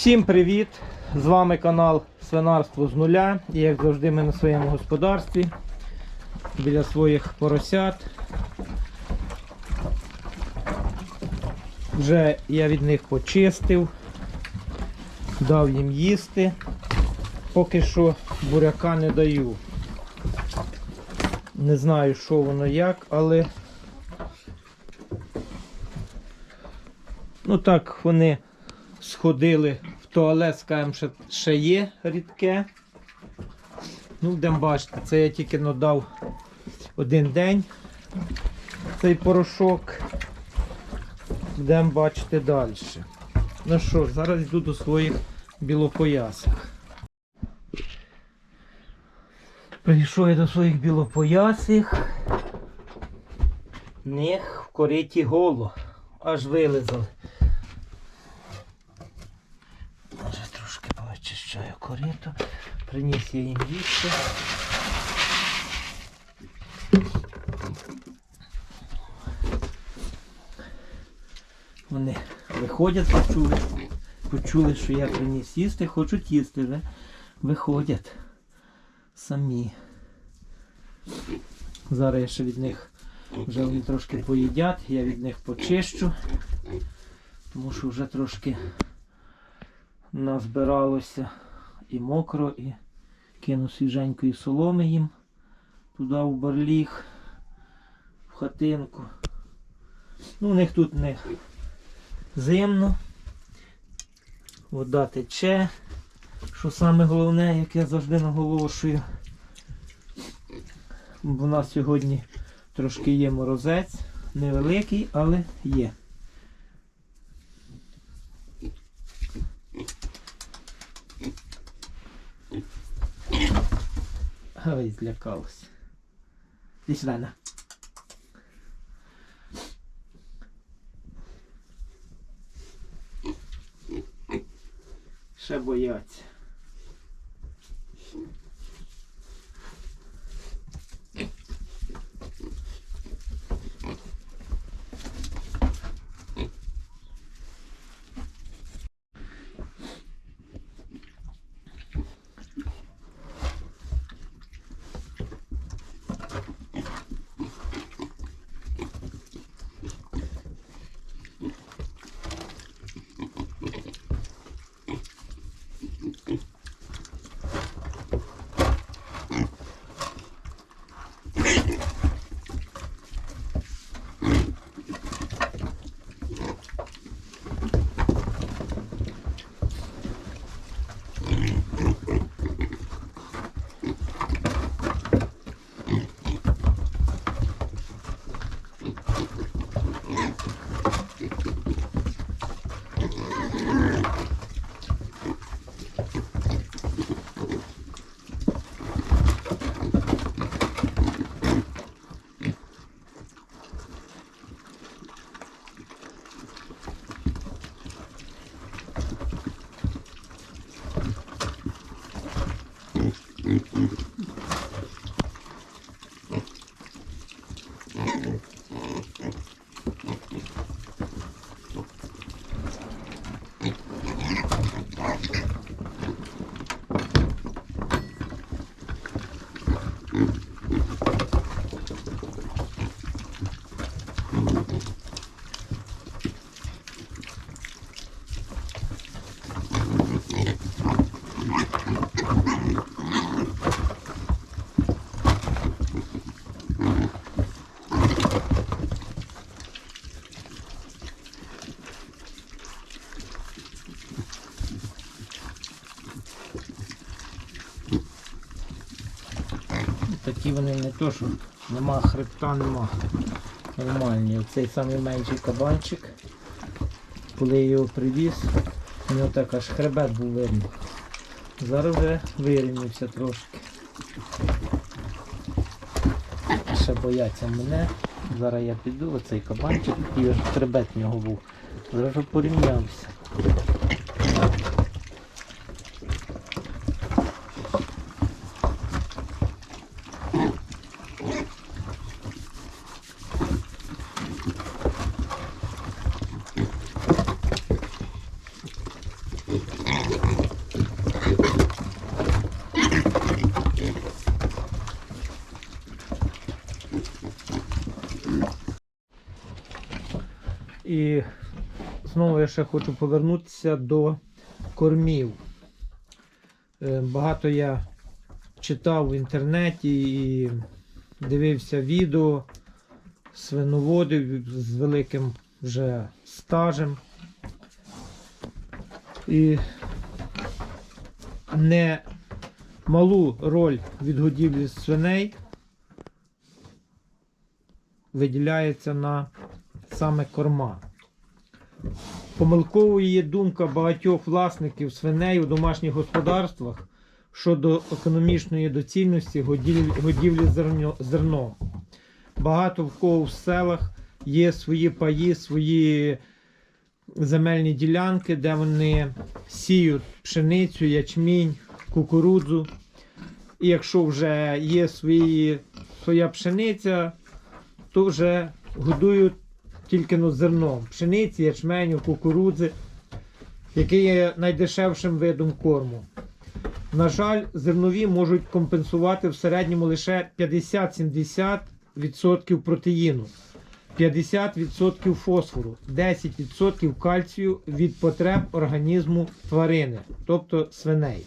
Всім привіт! З вами канал Свинарство з нуля. І як завжди ми на своєму господарстві біля своїх поросят. Вже я від них почистив, дав їм їсти. Поки що буряка не даю. Не знаю, що воно як, але ну так вони сходили в туалет, скажімо, ще, ще є рідке. Ну, будемо бачити, це я тільки надав один день цей порошок. Будемо бачити далі. Ну що зараз йду до своїх білопоясих. Прийшов я до своїх білопоясих. В них в кориті голо. Аж вилизали. Може трошки повичищаю корито. Приніс я їм їсти. Вони виходять, почули, почули, що я приніс їсти, хочуть їсти вже. Виходять самі. Зараз я ще від них вже вони трошки поїдять, я від них почищу, тому що вже трошки назбиралося і мокро, і кину свіженької соломи їм туди в барліг, в хатинку. Ну, у них тут не зимно, вода тече, що саме головне, як я завжди наголошую. Бо в нас сьогодні трошки є морозець, невеликий, але є. Ой, злякалась. Іди сюди, на. Ще бояться. Вони не то, що нема хребта, нема. Нормальні. Оцей самий менший кабанчик. Коли я його привіз, у нього так аж хребет був видно. Зараз вже вирівнявся трошки. Ще бояться мене. Зараз я піду, оцей кабанчик, і хребет в нього був. Зараз порівнявся. І знову я ще хочу повернутися до кормів. Е, Багато я читав в інтернеті і дивився відео свиноводів з великим вже стажем. І не малу роль від годівлі свиней виділяється на саме корма. Помилковою є думка багатьох власників свиней у домашніх господарствах щодо економічної доцільності годівлі, зерно. Багато в кого в селах є свої паї, свої земельні ділянки, де вони сіють пшеницю, ячмінь, кукурудзу. І якщо вже є свої, своя пшениця, то вже годують тільки ну, зерном. Пшениці, ячменю, кукурудзи, який є найдешевшим видом корму. На жаль, зернові можуть компенсувати в середньому лише 50-70% протеїну, 50% фосфору, 10% кальцію від потреб організму тварини, тобто свиней.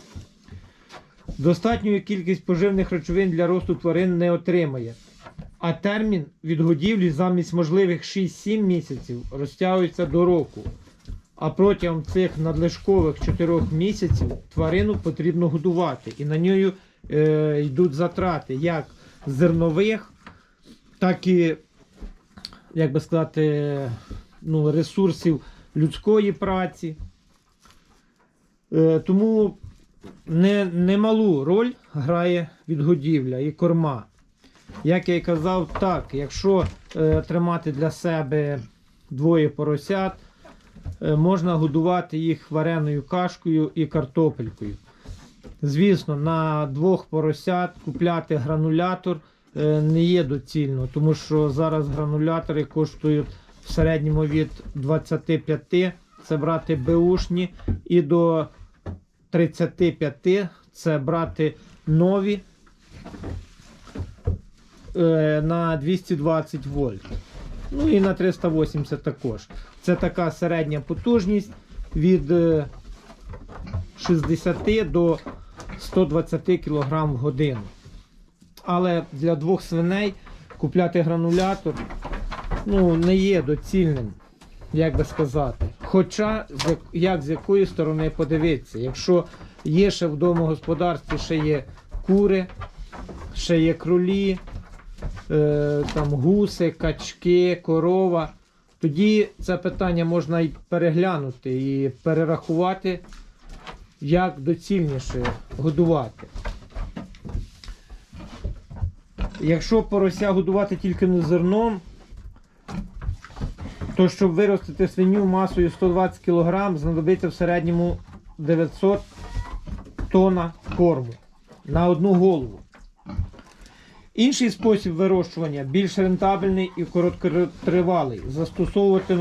Достатньою кількість поживних речовин для росту тварин не отримає, а термін від годівлі замість можливих 6-7 місяців розтягується до року. А протягом цих надлишкових 4 місяців тварину потрібно годувати, і на нею е, йдуть затрати як зернових, так і, як би сказати, ну, ресурсів людської праці. Е, тому не, немалу роль грає відгодівля і корма. Як я й казав, так, якщо е, тримати для себе двоє поросят, е, можна годувати їх вареною кашкою і картопелькою. Звісно, на двох поросят купляти гранулятор е, не є доцільно, тому що зараз гранулятори коштують в середньому від 25, це брати беушні, і до 35 це брати нові на 220 вольт. Ну і на 380 також. Це така середня потужність від е, 60 до 120 кг в годину. Але для двох свиней купляти гранулятор ну, не є доцільним, як би сказати. Хоча, як з якої сторони подивитися, якщо є ще в домогосподарстві ще є кури, ще є кролі, е, там гуси, качки, корова, тоді це питання можна і переглянути і перерахувати, як доцільніше годувати. Якщо порося годувати тільки не зерном, то щоб виростити свиню масою 120 кг, знадобиться в середньому 900 тонна корму на одну голову. Інший спосіб вирощування більш рентабельний і короткотривалий. Застосовувати е,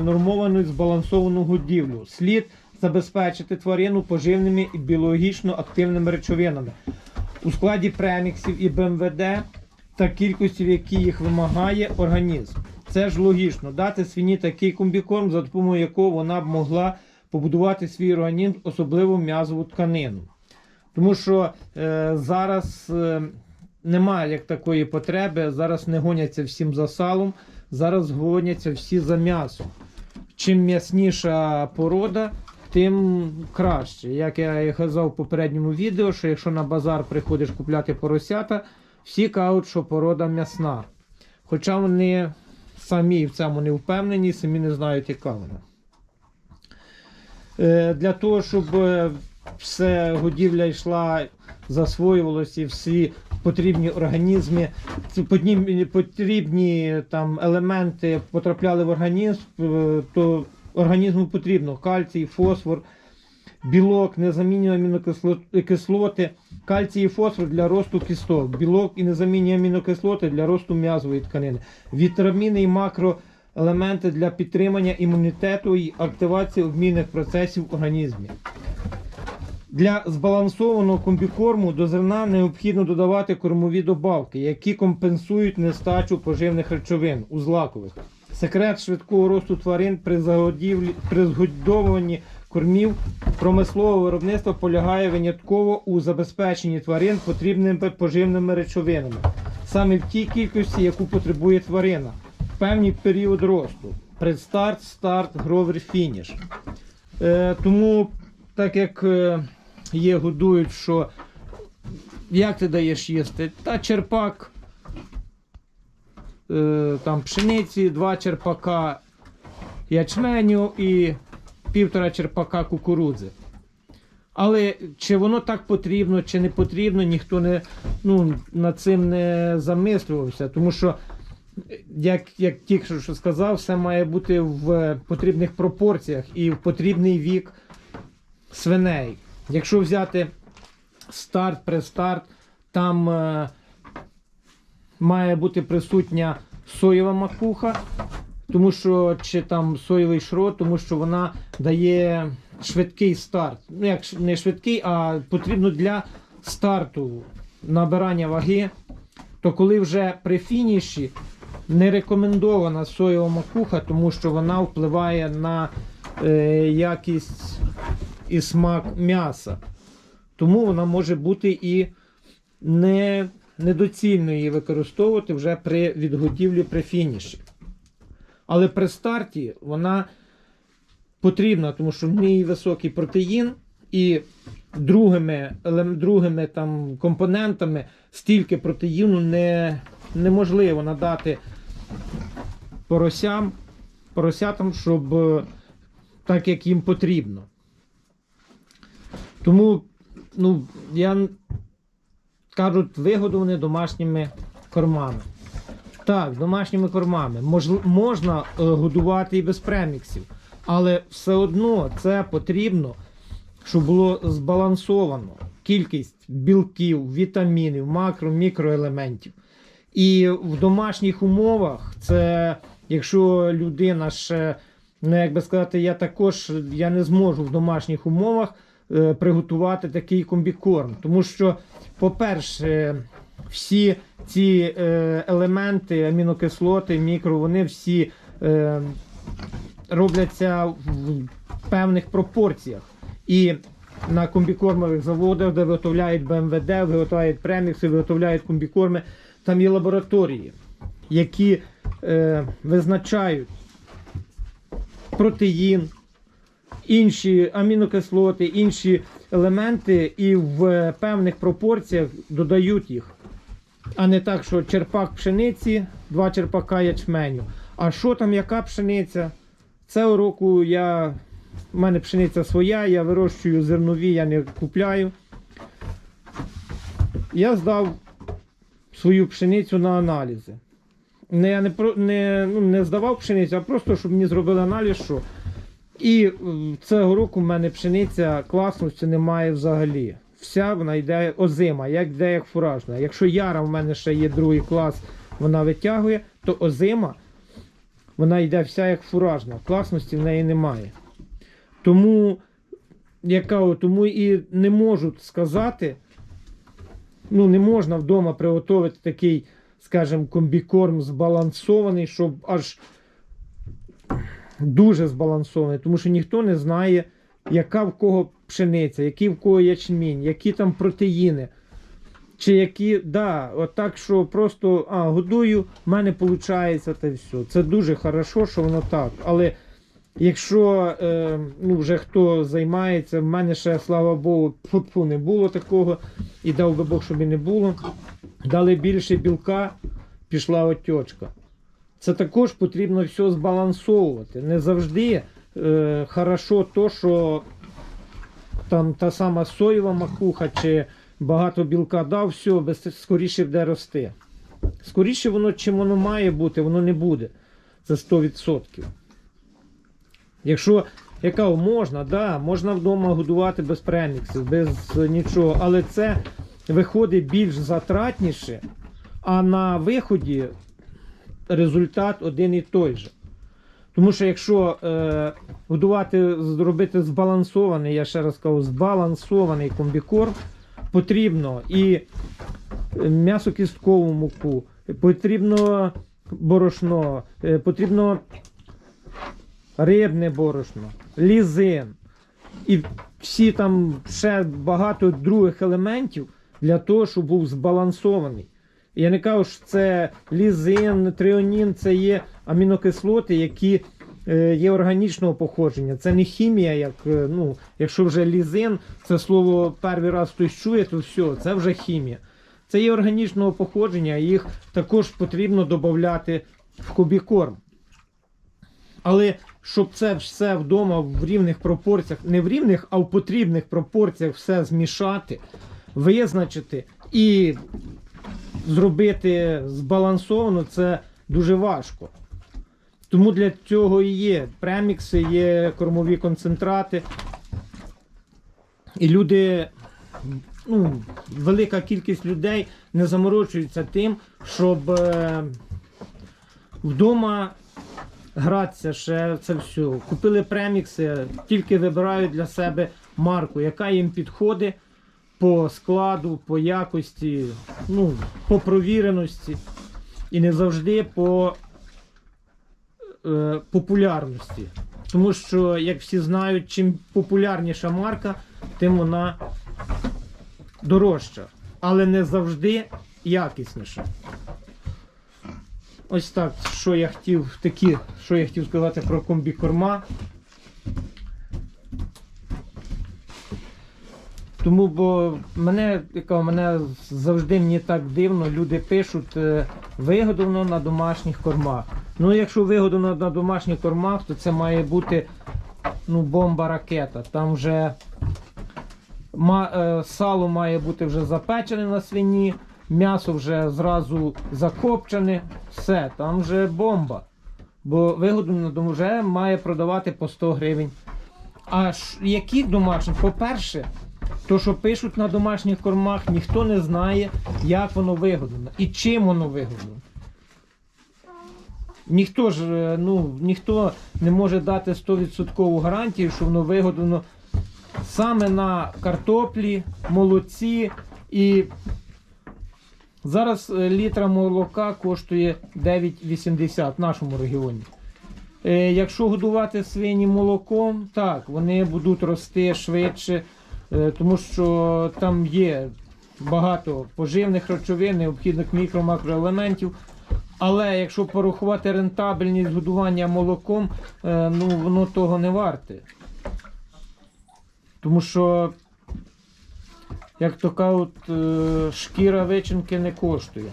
нормовану збалансовану годівлю. Слід забезпечити тварину поживними і біологічно активними речовинами у складі преміксів і БМВД та кількості, в якій їх вимагає організм. Це ж логічно дати свині такий комбікорм, за допомогою якого вона б могла побудувати свій організм, особливо м'язову тканину. Тому що е, зараз е, немає як такої потреби, зараз не гоняться всім за салом, зараз гоняться всі за м'ясом. Чим м'ясніша порода, тим краще. Як я і казав в попередньому відео, що якщо на базар приходиш купляти поросята, всі кажуть, що порода м'ясна. Хоча вони самі в цьому не впевнені, самі не знають, яка вона. Е, Для того, щоб е, все годівля йшла, засвоювалося і всі потрібні організми, потрібні там елементи потрапляли в організм, е, то організму потрібно кальцій, фосфор, білок, незамінні амінокислоти, кальцій і фосфор для росту кісток, білок і незамінні амінокислоти для росту м'язової тканини, вітаміни і макроелементи для підтримання імунітету і активації обмінних процесів в організмі. Для збалансованого комбікорму до зерна необхідно додавати кормові добавки, які компенсують нестачу поживних речовин у злакових. Секрет швидкого росту тварин при при згодовуванні кормів промислового виробництва полягає винятково у забезпеченні тварин потрібними поживними речовинами, саме в тій кількості, яку потребує тварина, певний період росту. Предстарт, старт, гровер, фініш. Е, тому, так як е, є годують, що як ти даєш їсти? Та черпак е, там пшениці, два черпака ячменю і півтора черпака кукурудзи. Але чи воно так потрібно, чи не потрібно, ніхто не, ну, над цим не замислювався. Тому що, як, як тільки що- сказав, все має бути в потрібних пропорціях і в потрібний вік свиней. Якщо взяти старт, престарт, там е, має бути присутня соєва макуха, тому що чи там соєвий шрот, тому що вона дає швидкий старт. Ну, як не швидкий, а потрібно для старту набирання ваги. То коли вже при фініші не рекомендована соєва макуха, тому що вона впливає на е, якість і смак м'яса. Тому вона може бути і не, недоцільно її використовувати вже при відготівлі при фініші. Але при старті вона потрібна, тому що в ній високий протеїн і другими, другими там, компонентами стільки протеїну не, неможливо надати поросям, поросятам, щоб е, так як їм потрібно. Тому, ну, я кажуть, вигодовані домашніми кормами. Так, домашніми кормами. Мож- можна е, годувати і без преміксів, але все одно це потрібно, щоб було збалансовано кількість білків, вітамінів, макро, мікроелементів. І в домашніх умовах це, якщо людина ще, ну як би сказати, я також я не зможу в домашніх умовах приготувати такий комбікорм. Тому що, по-перше, всі ці е, елементи, амінокислоти, мікро, вони всі е, робляться в певних пропорціях. І на комбікормових заводах, де виготовляють БМВД, виготовляють премікси, виготовляють комбікорми, там є лабораторії, які е, визначають протеїн, інші амінокислоти, інші елементи і в певних пропорціях додають їх. А не так, що черпак пшениці, два черпака ячменю. А що там, яка пшениця? Цього року я, в мене пшениця своя, я вирощую зернові, я не купляю. Я здав свою пшеницю на аналізи. Не, я не, не, ну, не здавав пшеницю, а просто, щоб мені зробили аналіз, що. І е, цього року в мене пшениця класності немає взагалі. Вся вона йде озима, як йде як фуражна. Якщо яра в мене ще є другий клас, вона витягує, то озима вона йде вся як фуражна. Класності в неї немає. Тому, яка, тому і не можу сказати, ну не можна вдома приготувати такий, скажімо, комбікорм збалансований, щоб аж дуже збалансований, тому що ніхто не знає, яка в кого пшениця, який в кого ячмінь, які там протеїни. Чи які, да, от так, що просто а, годую, в мене виходить та все. Це дуже хорошо, що воно так. Але якщо е, ну, вже хто займається, в мене ще, слава Богу, фу, не було такого, і дав би Бог, щоб і не було. Дали більше білка, пішла отечка. Це також потрібно все збалансовувати. Не завжди е, хорошо то, що там та сама соєва макуха чи багато білка дав, все, без, скоріше буде рости. Скоріше воно, чим воно має бути, воно не буде. Це 100%. Якщо яка можна, да, можна вдома годувати без преміксів, без нічого, але це виходить більш затратніше, а на виході результат один і той же. Тому що якщо е, годувати, зробити збалансований, я ще раз кажу, збалансований комбікорм, потрібно і м'ясокісткову муку, потрібно борошно, е, потрібно рибне борошно, лізин і всі там ще багато других елементів для того, щоб був збалансований. Я не кажу, що це лізин, тріонін, це є амінокислоти, які е, є органічного походження. Це не хімія, як е, ну, якщо вже лізин, це слово перший раз хтось чує, то все, це вже хімія. Це є органічного походження, їх також потрібно додати в кубікорм. Але щоб це все вдома в рівних пропорціях, не в рівних, а в потрібних пропорціях все змішати, визначити і зробити збалансовано, це дуже важко. Тому для цього і є премікси, є кормові концентрати. І люди, ну, велика кількість людей не заморочуються тим, щоб е, вдома гратися ще це все. Купили премікси, тільки вибирають для себе марку, яка їм підходить по складу, по якості, ну, по провіреності і не завжди по е, популярності. Тому що, як всі знають, чим популярніша марка, тим вона дорожча, але не завжди якісніша. Ось так, що я хотів такі, що я хотів сказати про комбікорма. Тому, бо мене, яка мене завжди мені так дивно, люди пишуть е, вигодовано на домашніх кормах. Ну, якщо вигодовано на домашніх кормах, то це має бути ну, бомба ракета. Там вже ма, е, сало має бути вже запечене на свині, м'ясо вже зразу закопчене, все, там вже бомба. Бо вигодовано вже має продавати по 100 гривень. А які домашні? По-перше, то, що пишуть на домашніх кормах, ніхто не знає, як воно вигодно і чим воно вигодно. Ніхто ж е, ну, ніхто не може дати 100% гарантію, що воно вигодно саме на картоплі, молоці і зараз е, літра молока коштує 9,80 в нашому регіоні. Е, Якщо годувати свині молоком, так, вони будуть рости швидше, тому що там є багато поживних речовин, необхідних мікро-макроелементів. Але якщо порахувати рентабельність годування молоком, е, ну воно того не варте. Тому що, як то кажуть, е, шкіра вичинки не коштує.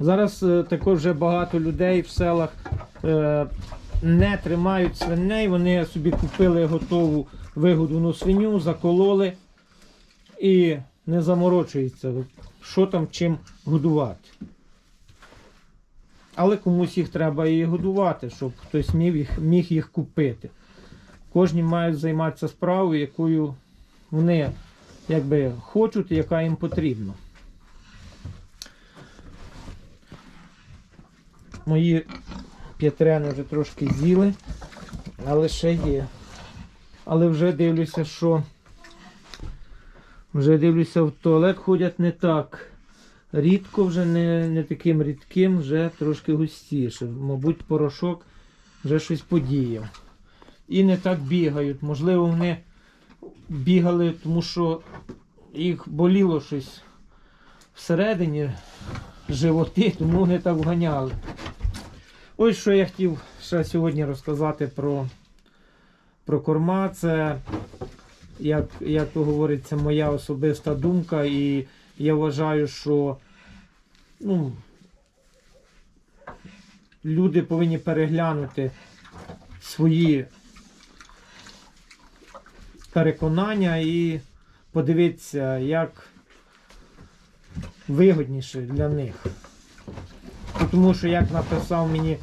Зараз е, також вже багато людей в селах е, не тримають свиней, вони собі купили готову вигодовану свиню, закололи і не заморочуються, що там чим годувати. Але комусь їх треба і годувати, щоб хтось міг їх, міг їх купити. Кожні мають займатися справою, якою вони якби хочуть і яка їм потрібна. Мої п'ятрени вже трошки з'їли, але ще є. Але вже дивлюся, що вже дивлюся, в туалет ходять не так. Рідко вже не, не таким рідким, вже трошки густіше. Мабуть, порошок вже щось подіяв. І не так бігають. Можливо, вони бігали, тому що їх боліло щось всередині животи, тому вони так вганяли. Ось що я хотів ще сьогодні розказати про, про корма. Це, як, як то говориться, моя особиста думка, і я вважаю, що ну, люди повинні переглянути свої переконання і подивитися, як вигодніше для них. Тому що, як написав мені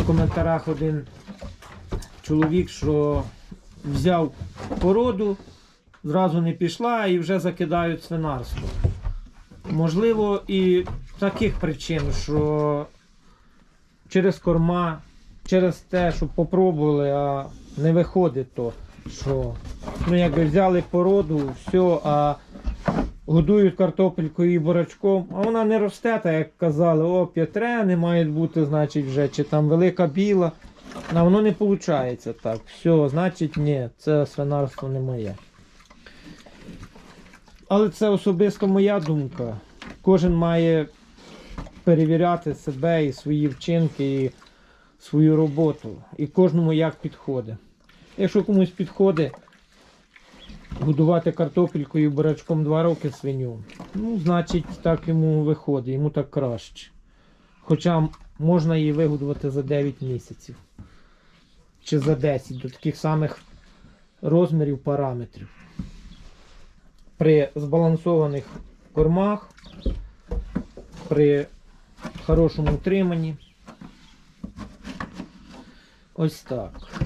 в коментарях один чоловік, що взяв породу, зразу не пішла і вже закидають свинарство. Можливо, і таких причин, що через корма, через те, що попробували, а не виходить то, що ну якби взяли породу, все, а годують картопелькою і бурачком, а вона не росте, так як казали, о, п'ятре не мають бути, значить, вже, чи там велика біла. А воно не виходить так. Все, значить, ні, це свинарство не моє. Але це особисто моя думка. Кожен має перевіряти себе і свої вчинки, і свою роботу. І кожному як підходить. Якщо комусь підходить годувати картопелькою і бурачком два роки свиню, ну, значить, так йому виходить, йому так краще. Хоча можна її вигодувати за 9 місяців. Чи за 10 до таких самих розмірів параметрів. При збалансованих кормах, при хорошому утриманні. Ось так.